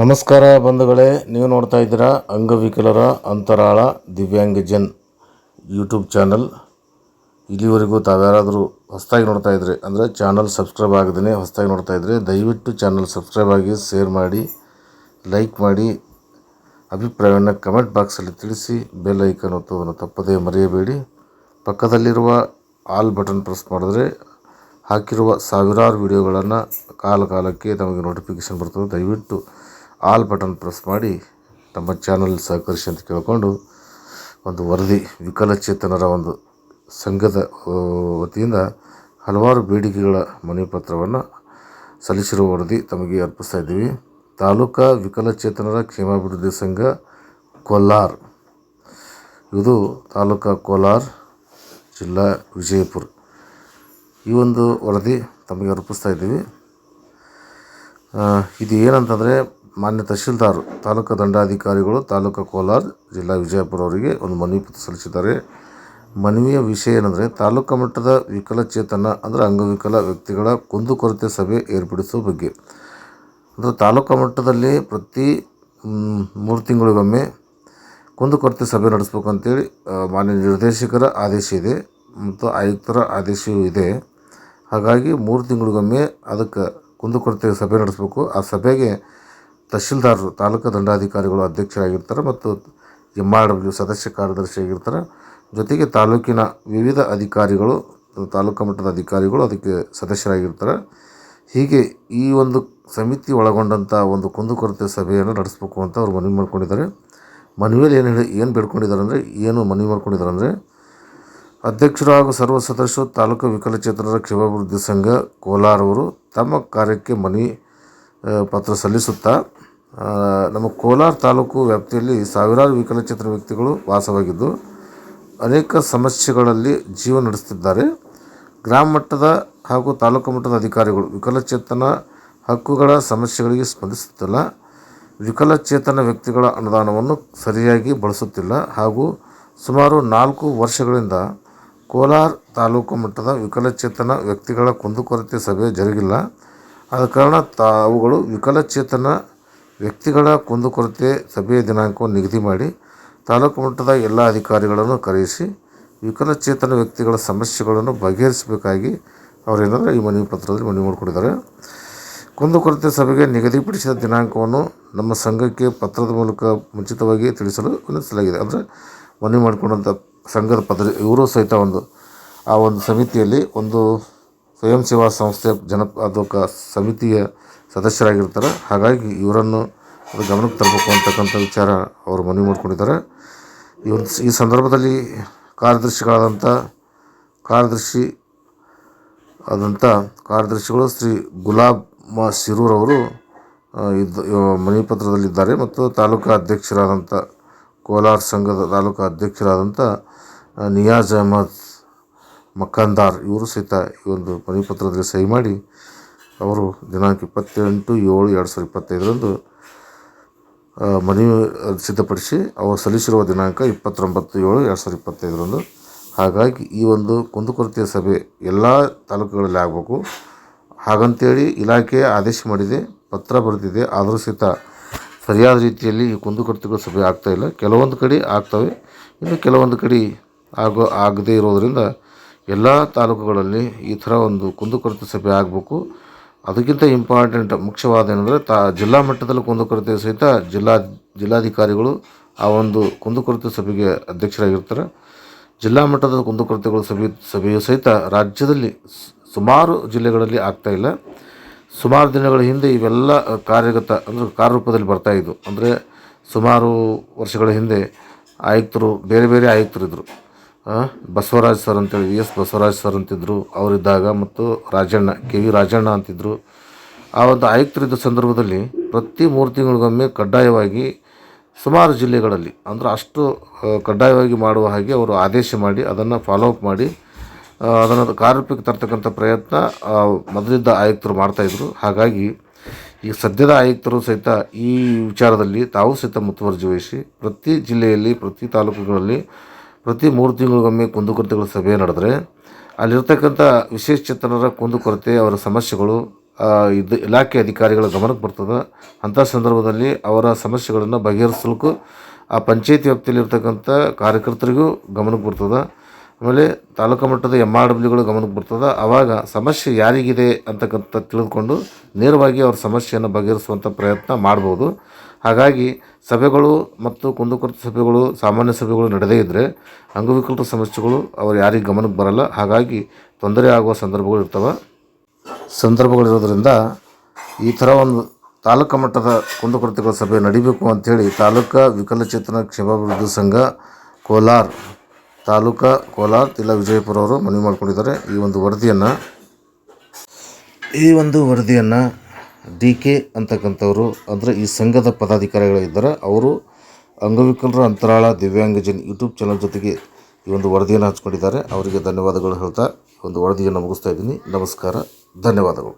ನಮಸ್ಕಾರ ಬಂಧುಗಳೇ, ನೀವು ನೋಡ್ತಾ ಇದ್ದೀರಾ ಅಂಗವಿಕಲರ ಅಂತರಾಳ ದಿವ್ಯಾಂಗಜನ್ ಯೂಟ್ಯೂಬ್ ಚಾನಲ್. ಇಲ್ಲಿವರೆಗೂ ತಾವ್ಯಾರಾದರೂ ಹೊಸದಾಗಿ ನೋಡ್ತಾ ಇದ್ರಿ, ಅಂದರೆ ಚಾನಲ್ ಸಬ್ಸ್ಕ್ರೈಬ್ ಆಗದೇ ಹೊಸದಾಗಿ ನೋಡ್ತಾ ಇದ್ರಿ, ದಯವಿಟ್ಟು ಚಾನಲ್ ಸಬ್ಸ್ಕ್ರೈಬ್ ಆಗಿ ಶೇರ್ ಮಾಡಿ, ಲೈಕ್ ಮಾಡಿ, ಅಭಿಪ್ರಾಯವನ್ನು ಕಮೆಂಟ್ ಬಾಕ್ಸಲ್ಲಿ ತಿಳಿಸಿ, ಬೆಲ್ ಐಕನ್ ಒತ್ತುವುದನ್ನು ತಪ್ಪದೇ ಮರೆಯಬೇಡಿ. ಪಕ್ಕದಲ್ಲಿರುವ ಆಲ್ ಬಟನ್ ಪ್ರೆಸ್ ಮಾಡಿದ್ರೆ ಹಾಕಿರುವ ಸಾವಿರಾರು ವಿಡಿಯೋಗಳನ್ನು ಕಾಲ ಕಾಲಕ್ಕೆ ನಮಗೆ ನೋಟಿಫಿಕೇಷನ್ ಬರ್ತದೆ. ದಯವಿಟ್ಟು ಆಲ್ ಬಟನ್ ಪ್ರೆಸ್ ಮಾಡಿ ತಮ್ಮ ಚಾನಲ್ ಸಹಕರಿಸಿ ಅಂತ ಕೇಳಿಕೊಂಡು ಒಂದು ವರದಿ, ವಿಕಲಚೇತನರ ಒಂದು ಸಂಘದ ವತಿಯಿಂದ ಹಲವಾರು ಬೇಡಿಕೆಗಳ ಮನವಿ ಪತ್ರವನ್ನು ಸಲ್ಲಿಸಿರುವ ವರದಿ ತಮಗೆ ಅರ್ಪಿಸ್ತಾ ಇದ್ದೀವಿ. ತಾಲೂಕಾ ವಿಕಲಚೇತನರ ಕ್ಷೇಮಾಭಿವೃದ್ಧಿ ಸಂಘ ಕೋಲಾರ್. ಇದು ತಾಲೂಕಾ ಕೋಲಾರ್, ಜಿಲ್ಲಾ ವಿಜಯಪುರ. ಈ ಒಂದು ವರದಿ ತಮಗೆ ಅರ್ಪಿಸ್ತಾ ಇದ್ದೀವಿ. ಇದು ಏನಂತಂದರೆ ಮಾನ್ಯ ತಹಶೀಲ್ದಾರ್, ತಾಲೂಕು ದಂಡಾಧಿಕಾರಿಗಳು, ತಾಲೂಕು ಕೋಲಾರ, ಜಿಲ್ಲಾ ವಿಜಯಪುರ ಅವರಿಗೆ ಒಂದು ಮನವಿ ಪತ್ರ ಸಲ್ಲಿಸಿದ್ದಾರೆ. ಮನವಿಯ ವಿಷಯ ಏನಂದರೆ, ತಾಲೂಕು ಮಟ್ಟದ ವಿಕಲಚೇತನ, ಅಂದರೆ ಅಂಗವಿಕಲ ವ್ಯಕ್ತಿಗಳ ಕುಂದುಕೊರತೆ ಸಭೆ ಏರ್ಪಡಿಸುವ ಬಗ್ಗೆ. ಅಂದರೆ ತಾಲೂಕು ಮಟ್ಟದಲ್ಲಿ ಪ್ರತಿ ಮೂರು ತಿಂಗಳಿಗೊಮ್ಮೆ ಕುಂದುಕೊರತೆ ಸಭೆ ನಡೆಸ್ಬೇಕು ಅಂತೇಳಿ ಮಾನ್ಯ ನಿರ್ದೇಶಕರ ಆದೇಶ ಇದೆ ಮತ್ತು ಆಯುಕ್ತರ ಆದೇಶವೂ ಇದೆ. ಹಾಗಾಗಿ ಮೂರು ತಿಂಗಳಿಗೊಮ್ಮೆ ಅದಕ್ಕೆ ಕುಂದುಕೊರತೆ ಸಭೆ ನಡೆಸಬೇಕು. ಆ ಸಭೆಗೆ ತಹಶೀಲ್ದಾರರು ತಾಲೂಕು ದಂಡಾಧಿಕಾರಿಗಳು ಅಧ್ಯಕ್ಷರಾಗಿರ್ತಾರೆ ಮತ್ತು ಎಂ ಆರ್ ಡಬ್ಲ್ಯೂ ಸದಸ್ಯ ಕಾರ್ಯದರ್ಶಿಯಾಗಿರ್ತಾರೆ ಜೊತೆಗೆ ತಾಲೂಕಿನ ವಿವಿಧ ಅಧಿಕಾರಿಗಳು, ತಾಲೂಕು ಮಟ್ಟದ ಅಧಿಕಾರಿಗಳು ಅದಕ್ಕೆ ಸದಸ್ಯರಾಗಿರ್ತಾರೆ. ಹೀಗೆ ಈ ಒಂದು ಸಮಿತಿ ಒಳಗೊಂಡಂಥ ಒಂದು ಕುಂದುಕೊರತೆ ಸಭೆಯನ್ನು ನಡೆಸಬೇಕು ಅಂತ ಅವ್ರು ಮನವಿ ಮಾಡ್ಕೊಂಡಿದ್ದಾರೆ. ಮನವಿಯಲ್ಲಿ ಏನು ಹೇಳಿ, ಏನು ಬೇಡ್ಕೊಂಡಿದ್ದಾರೆ ಅಂದರೆ ಏನು ಮನವಿ ಮಾಡ್ಕೊಂಡಿದ್ದಾರೆ ಅಂದರೆ ಅಧ್ಯಕ್ಷರು ಹಾಗೂ ಸರ್ವ ಸದಸ್ಯರು ತಾಲೂಕು ವಿಕಲಚೇತನರ ಕ್ಷೇಮಾಭಿವೃದ್ಧಿ ಸಂಘ ಕೋಲಾರವರು ತಮ್ಮ ಕಾರ್ಯಕ್ಕೆ ಮನವಿ ಪತ್ರ ಸಲ್ಲಿಸುತ್ತಾ ನಮ್ಮ ಕೋಲಾರ ತಾಲೂಕು ವ್ಯಾಪ್ತಿಯಲ್ಲಿ ಸಾವಿರಾರು ವಿಕಲಚೇತನ ವ್ಯಕ್ತಿಗಳು ವಾಸವಾಗಿದ್ದು ಅನೇಕ ಸಮಸ್ಯೆಗಳಲ್ಲಿ ಜೀವನ ನಡೆಸುತ್ತಿದ್ದಾರೆ. ಗ್ರಾಮ ಮಟ್ಟದ ಹಾಗೂ ತಾಲೂಕು ಮಟ್ಟದ ಅಧಿಕಾರಿಗಳು ವಿಕಲಚೇತನ ಹಕ್ಕುಗಳ ಸಮಸ್ಯೆಗಳಿಗೆ ಸ್ಪಂದಿಸುತ್ತಿಲ್ಲ. ವಿಕಲಚೇತನ ವ್ಯಕ್ತಿಗಳ ಅನುದಾನವನ್ನು ಸರಿಯಾಗಿ ಬಳಸುತ್ತಿಲ್ಲ ಹಾಗೂ ಸುಮಾರು ನಾಲ್ಕು ವರ್ಷಗಳಿಂದ ಕೋಲಾರ ತಾಲೂಕು ಮಟ್ಟದ ವಿಕಲಚೇತನ ವ್ಯಕ್ತಿಗಳ ಕುಂದುಕೊರತೆ ಸಭೆ ಜರುಗಿಲ್ಲ. ಆದ ಕಾರಣ ತಾ, ಅವುಗಳು ವಿಕಲಚೇತನ ವ್ಯಕ್ತಿಗಳ ಕುಂದುಕೊರತೆ ಸಭೆಯ ದಿನಾಂಕವನ್ನು ನಿಗದಿ ಮಾಡಿ ತಾಲೂಕು ಮಟ್ಟದ ಎಲ್ಲ ಅಧಿಕಾರಿಗಳನ್ನು ಕರೆಯಿಸಿ ವಿಕಲಚೇತನ ವ್ಯಕ್ತಿಗಳ ಸಮಸ್ಯೆಗಳನ್ನು ಬಗೆಹರಿಸಬೇಕಾಗಿ ಅವರೇನಾದರೂ ಈ ಮನವಿ ಪತ್ರದಲ್ಲಿ ಮನವಿ ಮಾಡಿಕೊಂಡಿದ್ದಾರೆ ಕುಂದುಕೊರತೆ ಸಭೆಗೆ ನಿಗದಿಪಡಿಸಿದ ದಿನಾಂಕವನ್ನು ನಮ್ಮ ಸಂಘಕ್ಕೆ ಪತ್ರದ ಮೂಲಕ ಮುಂಚಿತವಾಗಿ ತಿಳಿಸಲು ವಿನಂತಿಸಲಾಗಿದೆ. ಅಂದರೆ ಮನವಿ ಮಾಡಿಕೊಂಡಂಥ ಸಂಘದ ಪತ್ರ, ಇವರು ಸಹಿತ ಒಂದು, ಆ ಒಂದು ಸಮಿತಿಯಲ್ಲಿ ಒಂದು ಸ್ವಯಂ ಸೇವಾ ಸಂಸ್ಥೆ ಜನ ಅದಕ್ಕೆ ಸಮಿತಿಯ ಸದಸ್ಯರಾಗಿರ್ತಾರೆ. ಹಾಗಾಗಿ ಇವರನ್ನು ಗಮನಕ್ಕೆ ತರಬೇಕು ಅಂತಕ್ಕಂಥ ವಿಚಾರ ಅವರು ಮನವಿ ಮಾಡಿಕೊಂಡಿದ್ದಾರೆ. ಒಂದು ಈ ಸಂದರ್ಭದಲ್ಲಿ ಕಾರ್ಯದರ್ಶಿಗಳಾದಂಥ, ಕಾರ್ಯದರ್ಶಿ ಆದಂಥ ಕಾರ್ಯದರ್ಶಿಗಳು ಶ್ರೀ ಗುಲಾಬ್ ಮ ಶಿರೂರ್ ಅವರು ಇದ್ದ ಮನವಿ ಪತ್ರದಲ್ಲಿದ್ದಾರೆ. ಮತ್ತು ತಾಲೂಕಾ ಅಧ್ಯಕ್ಷರಾದಂಥ ಕೋಲಾರ ಸಂಘದ ತಾಲೂಕಾ ಅಧ್ಯಕ್ಷರಾದಂಥ ನಿಯಾಜ್ ಅಹಮದ್ ಮಕ್ಕಂದಾರ್ ಇವರು ಸಹಿತ ಈ ಒಂದು ಮನವಿ ಪತ್ರದಲ್ಲಿ ಸಹಿ ಮಾಡಿ ಅವರು ದಿನಾಂಕ ಇಪ್ಪತ್ತೆಂಟು ಏಳು ಎರಡು ಸಾವಿರದ ಇಪ್ಪತ್ತೈದರಂದು ಮನವಿ ಸಿದ್ಧಪಡಿಸಿ ಅವರು ಸಲ್ಲಿಸಿರುವ ದಿನಾಂಕ ಇಪ್ಪತ್ತೊಂಬತ್ತು ಏಳು ಎರಡು ಸಾವಿರದ ಇಪ್ಪತ್ತೈದರಂದು. ಹಾಗಾಗಿ ಈ ಒಂದು ಕುಂದುಕೊರತೆಯ ಸಭೆ ಎಲ್ಲ ತಾಲೂಕುಗಳಲ್ಲಿ ಆಗಬೇಕು. ಹಾಗಂತೇಳಿ ಇಲಾಖೆ ಆದೇಶ ಮಾಡಿದೆ, ಪತ್ರ ಬರೆದಿದೆ. ಆದರೂ ಸಹಿತ ಸರಿಯಾದ ರೀತಿಯಲ್ಲಿ ಈ ಕುಂದುಕೊರತೆಗಳ ಸಭೆ ಆಗ್ತಾಯಿಲ್ಲ ಕೆಲವೊಂದು ಕಡೆ ಆಗ್ತವೆ, ಇನ್ನು ಕೆಲವೊಂದು ಕಡೆ ಆಗೋ ಆಗದೇ ಇರೋದರಿಂದ ಎಲ್ಲ ತಾಲೂಕುಗಳಲ್ಲಿ ಈ ಥರ ಒಂದು ಕುಂದುಕೊರತೆ ಸಭೆ ಆಗಬೇಕು. ಅದಕ್ಕಿಂತ ಇಂಪಾರ್ಟೆಂಟ್ ಮುಖ್ಯವಾದ ಏನಂದರೆ ತಾ, ಜಿಲ್ಲಾ ಮಟ್ಟದಲ್ಲಿ ಕುಂದುಕೊರತೆ ಸಹಿತ ಜಿಲ್ಲಾ, ಜಿಲ್ಲಾಧಿಕಾರಿಗಳು ಆ ಒಂದು ಕುಂದುಕೊರತೆ ಸಭೆಗೆ ಅಧ್ಯಕ್ಷರಾಗಿರ್ತಾರೆ. ಜಿಲ್ಲಾ ಮಟ್ಟದ ಕುಂದುಕೊರತೆಗಳು ಸಭೆ, ಸಭೆಯು ಸಹಿತ ರಾಜ್ಯದಲ್ಲಿ ಸುಮಾರು ಜಿಲ್ಲೆಗಳಲ್ಲಿ ಆಗ್ತಾಯಿಲ್ಲ ಸುಮಾರು ದಿನಗಳ ಹಿಂದೆ ಇವೆಲ್ಲ ಕಾರ್ಯಗತ, ಅಂದರೆ ಕಾರ್ಯರೂಪದಲ್ಲಿ ಬರ್ತಾ ಇದ್ವು. ಅಂದರೆ ಸುಮಾರು ವರ್ಷಗಳ ಹಿಂದೆ ಆಯುಕ್ತರು, ಬೇರೆ ಬೇರೆ ಆಯುಕ್ತರಿದ್ದರು ಬಸವರಾಜ್ ಸರ್ ಅಂತೇಳಿ, ವಿ ಎಸ್ ಬಸವರಾಜ್ ಸರ್ ಅಂತಿದ್ದರು ಅವರಿದ್ದಾಗ ಮತ್ತು ರಾಜಣ್ಣ, ಕೆ ವಿ ರಾಜಣ್ಣ ಅಂತಿದ್ದರು ಆ ಒಂದು ಆಯುಕ್ತರಿದ್ದ ಸಂದರ್ಭದಲ್ಲಿ ಪ್ರತಿ ಮೂರು ತಿಂಗಳಿಗೊಮ್ಮೆ ಕಡ್ಡಾಯವಾಗಿ ಸುಮಾರು ಜಿಲ್ಲೆಗಳಲ್ಲಿ, ಅಂದರೆ ಅಷ್ಟು ಕಡ್ಡಾಯವಾಗಿ ಮಾಡುವ ಹಾಗೆ ಅವರು ಆದೇಶ ಮಾಡಿ ಅದನ್ನು ಫಾಲೋ ಅಪ್ ಮಾಡಿ ಅದನ್ನು ಕಾರ್ಯರೂಪಕ್ಕೆ ತರ್ತಕ್ಕಂಥ ಪ್ರಯತ್ನ ಮೊದಲಿದ್ದ ಆಯುಕ್ತರು ಮಾಡ್ತಾಯಿದ್ರು ಹಾಗಾಗಿ ಈ ಸದ್ಯದ ಆಯುಕ್ತರು ಸಹಿತ ಈ ವಿಚಾರದಲ್ಲಿ ತಾವು ಸಹಿತ ಮುತುವರ್ಜಿ ವಹಿಸಿ ಪ್ರತಿ ಜಿಲ್ಲೆಯಲ್ಲಿ, ಪ್ರತಿ ತಾಲೂಕುಗಳಲ್ಲಿ ಪ್ರತಿ ಮೂರು ತಿಂಗಳಿಗೊಮ್ಮೆ ಕುಂದುಕೊರತೆಗಳ ಸಭೆ ನಡೆದರೆ, ಅಲ್ಲಿರ್ತಕ್ಕಂಥ ವಿಶೇಷಚೇತನರ ಕುಂದುಕೊರತೆ, ಅವರ ಸಮಸ್ಯೆಗಳು ಇದು ಇಲಾಖೆ ಅಧಿಕಾರಿಗಳ ಗಮನಕ್ಕೆ ಬರ್ತದೆ. ಅಂಥ ಸಂದರ್ಭದಲ್ಲಿ ಅವರ ಸಮಸ್ಯೆಗಳನ್ನು ಬಗೆಹರಿಸಲಿಕ್ಕೂ ಆ ಪಂಚಾಯತಿ ವ್ಯಾಪ್ತಿಯಲ್ಲಿರ್ತಕ್ಕಂಥ ಕಾರ್ಯಕರ್ತರಿಗೂ ಗಮನಕ್ಕೆ ಬರ್ತದೆ. ಆಮೇಲೆ ತಾಲೂಕು ಮಟ್ಟದ ಎಂ ಆರ್ ಡಬ್ಲ್ಯೂಗಳು ಗಮನಕ್ಕೆ ಬರ್ತದೆ. ಆವಾಗ ಸಮಸ್ಯೆ ಯಾರಿಗಿದೆ ಅಂತಕ್ಕಂಥ ತಿಳಿದುಕೊಂಡು ನೇರವಾಗಿ ಅವ್ರ ಸಮಸ್ಯೆಯನ್ನು ಬಗೆಹರಿಸುವಂಥ ಪ್ರಯತ್ನ ಮಾಡ್ಬೋದು. ಹಾಗಾಗಿ ಸಭೆಗಳು ಮತ್ತು ಕುಂದುಕೊರತೆ ಸಭೆಗಳು, ಸಾಮಾನ್ಯ ಸಭೆಗಳು ನಡೆದೇ ಇದ್ದರೆ ಅಂಗವಿಕಲರ ಸಮಸ್ಯೆಗಳು ಅವ್ರು ಯಾರಿಗೆ ಗಮನಕ್ಕೆ ಬರಲ್ಲ. ಹಾಗಾಗಿ ತೊಂದರೆ ಆಗುವ ಸಂದರ್ಭಗಳು ಇರ್ತವೆ. ಸಂದರ್ಭಗಳಿರೋದ್ರಿಂದ ಈ ಥರ ಒಂದು ತಾಲೂಕು ಮಟ್ಟದ ಕುಂದುಕೊರತೆಗಳ ಸಭೆ ನಡಿಬೇಕು ಅಂಥೇಳಿ ತಾಲೂಕಾ ವಿಕಲಚೇತನ ಕ್ಷೇಮಾಭಿವೃದ್ಧಿ ಸಂಘ ಕೋಲಾರ, ತಾಲೂಕಾ ಕೋಲಾರ, ಜಿಲ್ಲಾ ವಿಜಯಪುರ ಅವರು ಮನವಿ ಮಾಡಿಕೊಂಡಿದ್ದಾರೆ. ಈ ಒಂದು ವರದಿಯನ್ನು, ಈ ಒಂದು ವರದಿಯನ್ನು ಡಿ ಕೆ ಅಂತಕ್ಕಂಥವರು, ಅಂದರೆ ಈ ಸಂಘದ ಪದಾಧಿಕಾರಿಗಳಿದ್ದಾರೆ ಅವರು ಅಂಗವಿಕಲರ ಅಂತರಾಳ ದಿವ್ಯಾಂಗಜನ್ ಯೂಟ್ಯೂಬ್ ಚಾನಲ್ ಜೊತೆಗೆ ಈ ಒಂದು ವರದಿಯನ್ನು ಹಂಚ್ಕೊಂಡಿದ್ದಾರೆ. ಅವರಿಗೆ ಧನ್ಯವಾದಗಳು ಹೇಳ್ತಾ ಒಂದು ವರದಿಯನ್ನು ಮುಗಿಸ್ತಾ ಇದ್ದೀನಿ. ನಮಸ್ಕಾರ. ಧನ್ಯವಾದಗಳು.